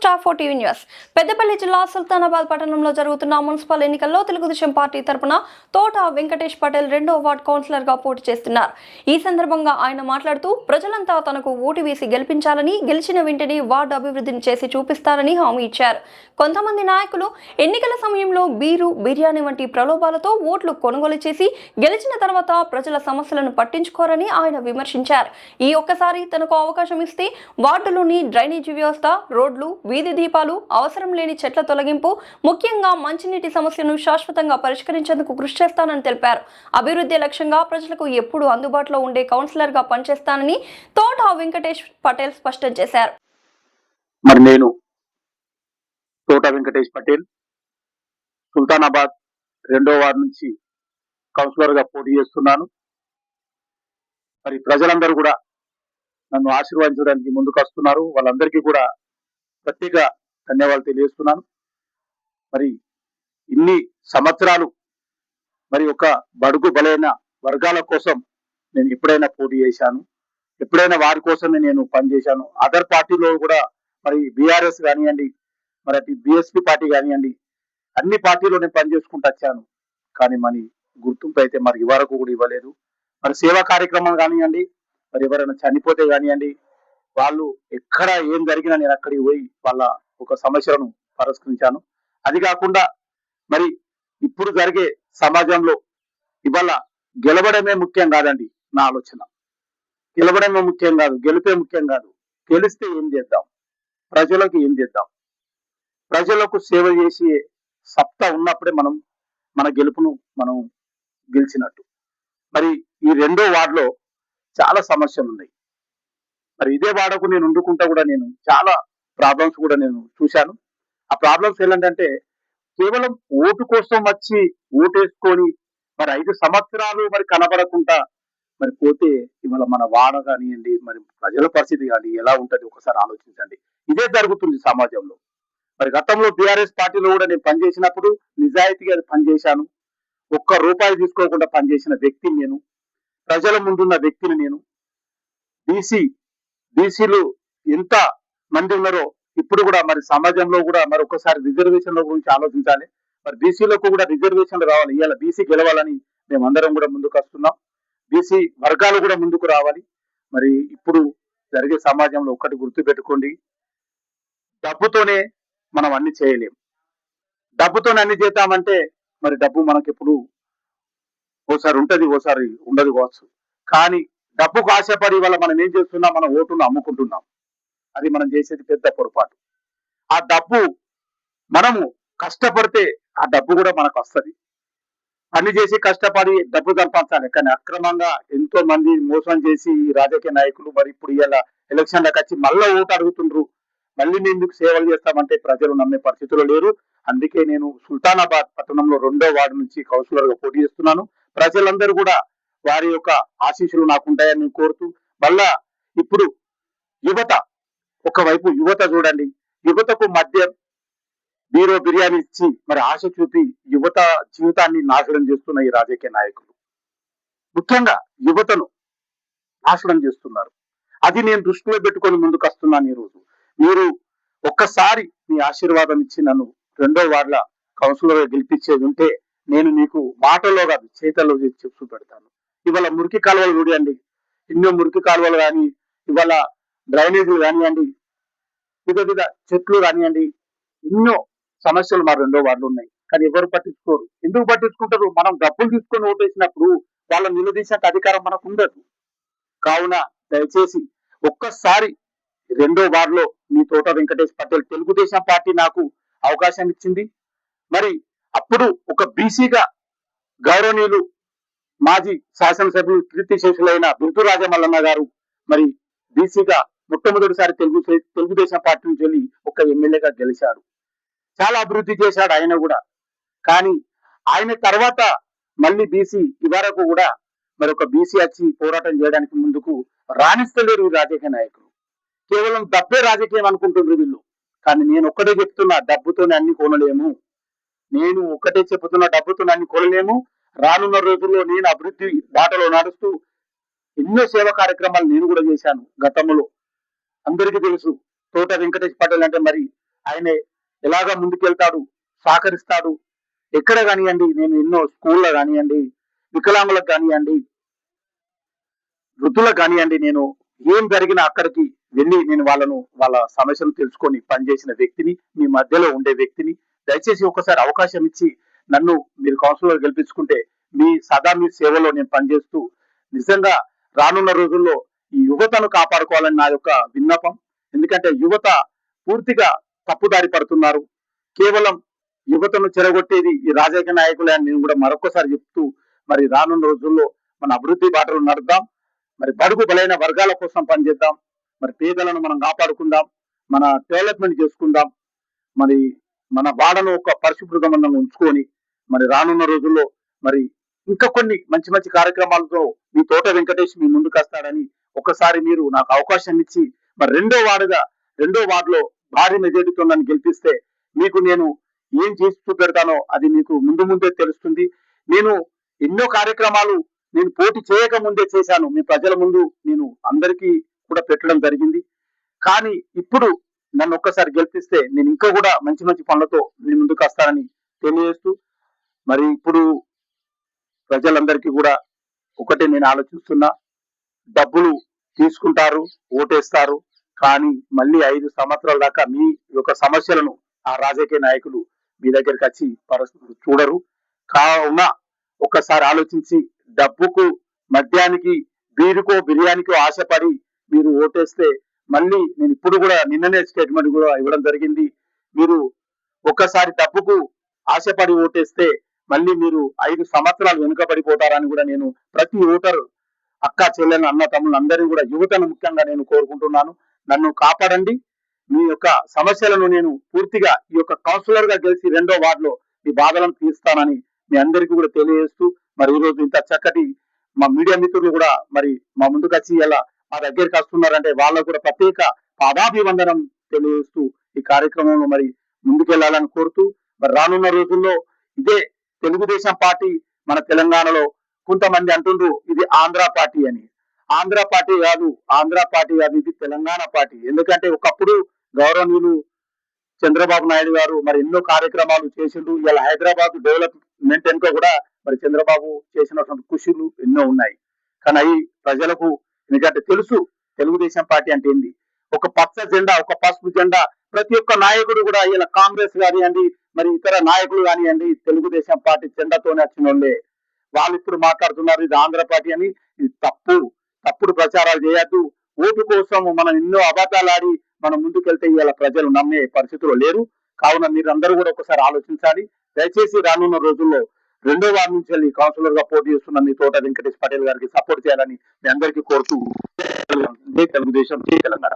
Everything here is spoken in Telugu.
Star four TV news. Peddapalli జిల్లా సుల్తానాబాద్ పట్టణంలో జరుగుతున్న మున్సిపల్ ఎన్నికల్లో తెలుగుదేశం పార్టీ తరపున తోట వెంకటేష్ పటేల్ రెండో వార్డ్ కౌన్సిలర్గా పోటీ చేస్తున్నారు. ఈ సందర్భంగా ఆయన మాట్లాడుతూ ప్రజలంతా తనకు ఓటు వేసి గెలిపించాలని గెలిచిన వెంటనే వార్డు అభివృద్ధిని చేసి చూపిస్తారని హామీ ఇచ్చారు. కొంతమంది నాయకులు ఎన్నికల సమయంలో బీరు బిర్యానీ వంటి ప్రలోభాలతో ఓట్లు కొనుగోలు చేసి గెలిచిన తర్వాత ప్రజల సమస్యలను పట్టించుకోరని ఆయన విమర్శించారు. ఈ ఒక్కసారి తనకు అవకాశం ఇస్తే వార్డులోని డ్రైనేజీ వ్యవస్థ రోడ్లు వీధి దీపాలు అవసరం లేని చెట్ల తొలగింపు ముఖ్యంగా మంచినీటి సమస్యను శాశ్వతంగా పరిష్కరించేందుకు కృషి చేస్తానని తెలిపారు. అభివృద్ధి లక్ష్యంగా ప్రజలకు ఎప్పుడు అందుబాటులో ఉండే కౌన్సిలర్గా పనిచేస్తానని తోట వెంకటేష్ పటేల్ స్పష్టం చేశారు. మరి నేను తోట వెంకటేష్ పటేల్ సుల్తానాబాద్ రెండో వార్డు నుంచి కౌన్సిలర్గా పోటీ చేస్తున్నాను. మరి ప్రజలందరూ కూడా నన్ను ఆశీర్వదించడానికి ముందుకు వస్తున్నారు. వాళ్ళందరికీ కూడా ప్రత్యేక ధన్యవాదాలు తెలియజేస్తున్నాను. మరి ఇన్ని సంవత్సరాలు మరి ఒక బడుగు బలైన వర్గాల కోసం నేను ఎప్పుడైనా పోటీ చేశాను. ఎప్పుడైనా వారి కోసమే నేను పనిచేశాను. అదర్ పార్టీలో కూడా మరి బీఆర్ఎస్ కానివ్వండి మరి అటు బిఎస్పీ పార్టీ కానివ్వండి అన్ని పార్టీలో నేను పనిచేసుకుంటూ వచ్చాను. కానీ మరి గుర్తింపు అయితే మరి వరకు కూడా ఇవ్వలేదు. మరి సేవా కార్యక్రమం కానివ్వండి మరి ఎవరైనా చనిపోతే కానివ్వండి వాళ్ళు ఎక్కడ ఏం జరిగినా నేను అక్కడికి పోయి వాళ్ళ ఒక సమస్యలను పరిష్కరించాను. అది కాకుండా మరి ఇప్పుడు జరిగే సమాజంలో ఇవాళ గెలవడమే ముఖ్యం కాదండి నా ఆలోచన. గెలవడమే ముఖ్యం కాదు గెలిపే ముఖ్యం కాదు. గెలిస్తే ఏం చేద్దాం? ప్రజలకు ఏం చేద్దాం? ప్రజలకు సేవ చేసే సత్తా ఉన్నప్పుడే మనం మన గెలుపును మనం గెలిచినట్టు. మరి ఈ రెండో వార్డులో చాలా సమస్యలు ఉన్నాయి. మరి ఇదే వాడకు నేను వండుకుంటా కూడా నేను చాలా ప్రాబ్లమ్స్ కూడా నేను చూశాను. ఆ ప్రాబ్లమ్స్ ఏంటంటే కేవలం ఓటు కోసం వచ్చి ఓటేసుకొని మరి ఐదు సంవత్సరాలు మరి కనబడకుండా మరి పోతే ఇవాళ మన వాడ కానివ్వండి మరి ప్రజల పరిస్థితి కానీ ఎలా ఉంటుంది ఒకసారి ఆలోచించండి. ఇదే జరుగుతుంది సమాజంలో. మరి గతంలో బీఆర్ఎస్ పార్టీలో కూడా నేను పనిచేసినప్పుడు నిజాయితీగా పనిచేశాను. ఒక్క రూపాయి తీసుకోకుండా పనిచేసిన వ్యక్తిని నేను ప్రజల ముందున్న వ్యక్తిని నేను బీసీ బీసీలు ఎంత మంది ఉన్నారో ఇప్పుడు కూడా మరి సమాజంలో కూడా మరి ఒకసారి రిజర్వేషన్ల గురించి ఆలోచించాలి. మరి బీసీలకు కూడా రిజర్వేషన్లు రావాలి. ఇవాళ బీసీ గెలవాలని మేమందరం కూడా ముందుకు వస్తున్నాం. బీసీ వర్గాలు కూడా ముందుకు రావాలి. మరి ఇప్పుడు జరిగే సమాజంలో ఒక్కటి గుర్తు పెట్టుకోండి డబ్బుతోనే మనం అన్ని చేయలేం. డబ్బుతోనే అన్ని చేద్దామంటే మరి డబ్బు మనకి ఎప్పుడు ఓసారి ఉంటది ఓసారి ఉండదు కావచ్చు. కానీ డబ్బుకు ఆశపడి వల్ల మనం ఏం చేస్తున్నాం? మన ఓటును అమ్ముకుంటున్నాం. అది మనం చేసేది పెద్ద పొరపాటు. ఆ డబ్బు మనము కష్టపడితే ఆ డబ్బు కూడా మనకు వస్తది. పని చేసి కష్టపడి డబ్బు సంపాదించాలి. కానీ అక్రమంగా ఎంతో మంది మోసం చేసి ఈ రాజకీయ నాయకులు మరి ఇప్పుడు ఇలా ఎలక్షన్లకు వచ్చి మళ్ళీ ఓటు అడుగుతుండ్రు. మళ్ళీ మేము మీకు సేవలు చేస్తామంటే ప్రజలు నమ్మే పరిస్థితిలో లేరు. అందుకే నేను సుల్తానాబాద్ పట్టణంలో రెండో వార్డు నుంచి కౌన్సిలర్గా పోటీ చేస్తున్నాను. ప్రజలందరూ కూడా వారి యొక్క ఆశీస్సులు నాకు ఉంటాయని నేను కోరుతూ మళ్ళా ఇప్పుడు యువత ఒకవైపు యువత చూడండి యువతకు మధ్య బీరో బిర్యానీ ఇచ్చి మరి ఆశ చూపి యువత జీవితాన్ని నాశనం చేస్తున్న ఈ రాజకీయ నాయకులు. ముఖ్యంగా యువతను నాశనం చేస్తున్నారు. అది నేను దృష్టిలో పెట్టుకొని ముందుకు వస్తున్నాను ఈరోజు. మీరు ఒక్కసారి మీ ఆశీర్వాదం ఇచ్చి నన్ను రెండో వార్ల కౌన్సిలర్ గెలిపించేది ఉంటే నేను మీకు మాటలో కాదు చేతల్లో చేసి చెప్తూ పెడతాను ఇవాళ మురికి కాలువలు చూడండి. ఎన్నో మురికి కాలువలు కానీ ఇవాళ డ్రైనేజీలు కానివ్వండి వివిధ వివిధ చెట్లు కానివ్వండి ఎన్నో సమస్యలు మా రెండో వాళ్ళు ఉన్నాయి. కానీ ఎవరు పట్టించుకోరు. ఎందుకు పట్టించుకుంటారు? మనం డబ్బులు తీసుకొని ఓటేసినప్పుడు వాళ్ళ నిలదీసే అధికారం మనకు ఉండదు. కావున దయచేసి ఒక్కసారి రెండో వార్డులో మీ తోట వెంకటేష్ పటేల్ తెలుగుదేశం పార్టీ నాకు అవకాశం ఇచ్చింది. మరి అప్పుడు ఒక బీసీగా గౌరవనీయులు మాజీ శాసనసభ్యులు కీర్తి శేషులైన బిర్తు రాజమల్లన్న గారు మరి బీసీగా మొట్టమొదటిసారి తెలుగు తెలుగుదేశం పార్టీ నుంచి వెళ్ళి ఒక ఎమ్మెల్యేగా గెలిచాడు చాలా అభివృద్ధి చేశాడు ఆయన కూడా. కానీ ఆయన తర్వాత మళ్ళీ బీసీ ఇవరకు కూడా మరి ఒక బీసీ వచ్చి పోరాటం చేయడానికి ముందుకు రాణిస్తలేరు రాజకీయ నాయకులు. కేవలం డబ్బే రాజకీయం అనుకుంటున్నారు వీళ్ళు. కానీ నేను ఒక్కటే చెప్తున్నా డబ్బుతోనే అన్ని కొనలేము. నేను ఒక్కటే చెబుతున్నా డబ్బుతోనే అన్ని కొనలేము. రానున్న రోజుల్లో నేను అభివృద్ధి బాటలో నడుస్తూ ఎన్నో సేవా కార్యక్రమాలు నేను కూడా చేశాను గతంలో. అందరికీ తెలుసు తోట వెంకటేష్ పటేల్ అంటే మరి ఆయన ఎలాగ ముందుకెళ్తాడు సహకరిస్తాడు ఎక్కడ కానివ్వండి నేను ఎన్నో స్కూల్లో కానివ్వండి వికలాంగులకు కానివ్వండి వృద్ధులకు కానివ్వండి నేను ఏం జరిగినా అక్కడికి వెళ్ళి నేను వాళ్ళను వాళ్ళ సమస్యలు తెలుసుకొని పనిచేసిన వ్యక్తిని మీ మధ్యలో ఉండే వ్యక్తిని దయచేసి ఒకసారి అవకాశం ఇచ్చి నన్ను మీరు కౌన్సిలర్ గెలిపించుకుంటే మీ సదా మీ సేవలో నేను పనిచేస్తూ నిజంగా రానున్న రోజుల్లో ఈ యువతను కాపాడుకోవాలని నా యొక్క విన్నపం. ఎందుకంటే యువత పూర్తిగా తప్పుదారి పడుతున్నారు. కేవలం యువతను చెరగొట్టేది ఈ రాజకీయ నాయకులే అని నేను కూడా మరొకసారి చెప్తూ మరి రానున్న రోజుల్లో మన అభివృద్ధి బాటలు నడుద్దాం. మరి బడుగు బలైన వర్గాల కోసం పనిచేద్దాం. మరి పేదలను మనం కాపాడుకుందాం. మన డెవలప్మెంట్ చేసుకుందాం. మరి మన వాడను ఒక పరిశుభ్రంగా ఉంచుకొని మరి రానున్న రోజుల్లో మరి ఇంకా కొన్ని మంచి మంచి కార్యక్రమాలతో మీ తోట వెంకటేష్ మీ ముందుకు వస్తాడని ఒకసారి మీరు నాకు అవకాశం ఇచ్చి మరి రెండో వార్డుగా రెండో వార్డులో భారీ మెజారిటీతో నన్ను గెలిపిస్తే మీకు నేను ఏం చేసి చూపెడతానో అది మీకు ముందు ముందే తెలుస్తుంది. నేను ఎన్నో కార్యక్రమాలు నేను పోటీ చేయక ముందే చేశాను. మీ ప్రజల ముందు నేను అందరికీ కూడా పెట్టడం జరిగింది. కానీ ఇప్పుడు నన్ను ఒక్కసారి గెలిపిస్తే నేను ఇంకా కూడా మంచి మంచి పనులతో నేను ముందుకు వస్తానని తెలియజేస్తూ మరి ఇప్పుడు ప్రజలందరికీ కూడా ఒకటే నేను ఆలోచిస్తున్నా డబ్బులు తీసుకుంటారు ఓటేస్తారు కానీ మళ్ళీ ఐదు సంవత్సరాల దాకా మీ యొక్క సమస్యలను ఆ రాజకీయ నాయకులు మీ దగ్గరికి వచ్చి పరిస్థితులు చూడరు. కావున ఒక్కసారి ఆలోచించి డబ్బుకు మద్యానికి బీరుకో బిర్యానీకో ఆశపడి మీరు ఓటేస్తే మళ్ళీ నేను ఇప్పుడు కూడా నిన్ననే స్టేట్మెంట్ కూడా ఇవ్వడం జరిగింది. మీరు ఒక్కసారి డబ్బుకు ఆశపడి ఓటేస్తే మళ్ళీ మీరు ఐదు సంవత్సరాలు వెనుకబడిపోతారని కూడా నేను ప్రతి ఓటరు అక్క చెల్లెలు అన్న తమ్ముళ్ళు అందరినీ కూడా యువతను ముఖ్యంగా నేను కోరుకుంటున్నాను. నన్ను కాపాడండి. మీ యొక్క సమస్యలను నేను పూర్తిగా ఈ యొక్క కౌన్సిలర్గా గెలిచి రెండో వార్డులో ఈ బాధలను తీస్తానని మీ అందరికీ కూడా తెలియజేస్తూ మరి ఈ రోజు ఇంత చక్కటి మా మీడియా మిత్రులు కూడా మరి మా ముందుకు వచ్చి ఇలా మా దగ్గరికి వస్తున్నారంటే వాళ్ళకు కూడా ప్రత్యేక పాదాభివందనం తెలియజేస్తూ ఈ కార్యక్రమంలో మరి ముందుకెళ్ళాలని కోరుతూ మరి రానున్న రోజుల్లో ఇదే తెలుగుదేశం పార్టీ మన తెలంగాణలో కొంతమంది అంటుండ్రు ఇది ఆంధ్ర పార్టీ అని. ఆంధ్ర పార్టీ కాదు ఆంధ్ర పార్టీ కాదు ఇది తెలంగాణ పార్టీ. ఎందుకంటే ఒకప్పుడు గౌరవనీయులు చంద్రబాబు నాయుడు గారు మరి ఎన్నో కార్యక్రమాలు చేసిండు ఇలా హైదరాబాద్ డెవలప్మెంట్ వెనుక కూడా మరి చంద్రబాబు చేసినటువంటి కృషులు ఎన్నో ఉన్నాయి. కానీ అవి ప్రజలకు ఎందుకంటే తెలుసు తెలుగుదేశం పార్టీ అంటే ఏంది? ఒక పచ్చ జెండా ఒక పసుపు జెండా. ప్రతి ఒక్క నాయకుడు కూడా ఇలా కాంగ్రెస్ కానివ్వండి మరి ఇతర నాయకులు కానివ్వండి తెలుగుదేశం పార్టీ చెండతోనే వచ్చిన వాళ్ళే వాళ్ళు ఇప్పుడు మాట్లాడుతున్నారు ఇది ఆంధ్ర పార్టీ అని. ఇది తప్పు. తప్పుడు ప్రచారాలు చేయొద్దు. ఓటు కోసం మనం ఎన్నో అబద్ధాలు ఆడి మనం ముందుకెళ్తే ఇవాళ ప్రజలు నమ్మే పరిస్థితిలో లేరు. కావున మీరందరూ కూడా ఒకసారి ఆలోచించాలి. దయచేసి రానున్న రోజుల్లో రెండో వారం నుంచి వెళ్ళి కౌన్సిలర్గా పోటీ చేస్తున్న మీ తోట వెంకటేష్ పటేల్ గారికి సపోర్ట్ చేయాలని మీ అందరికీ కోరుతూ తెలుగుదేశం తెలంగాణ.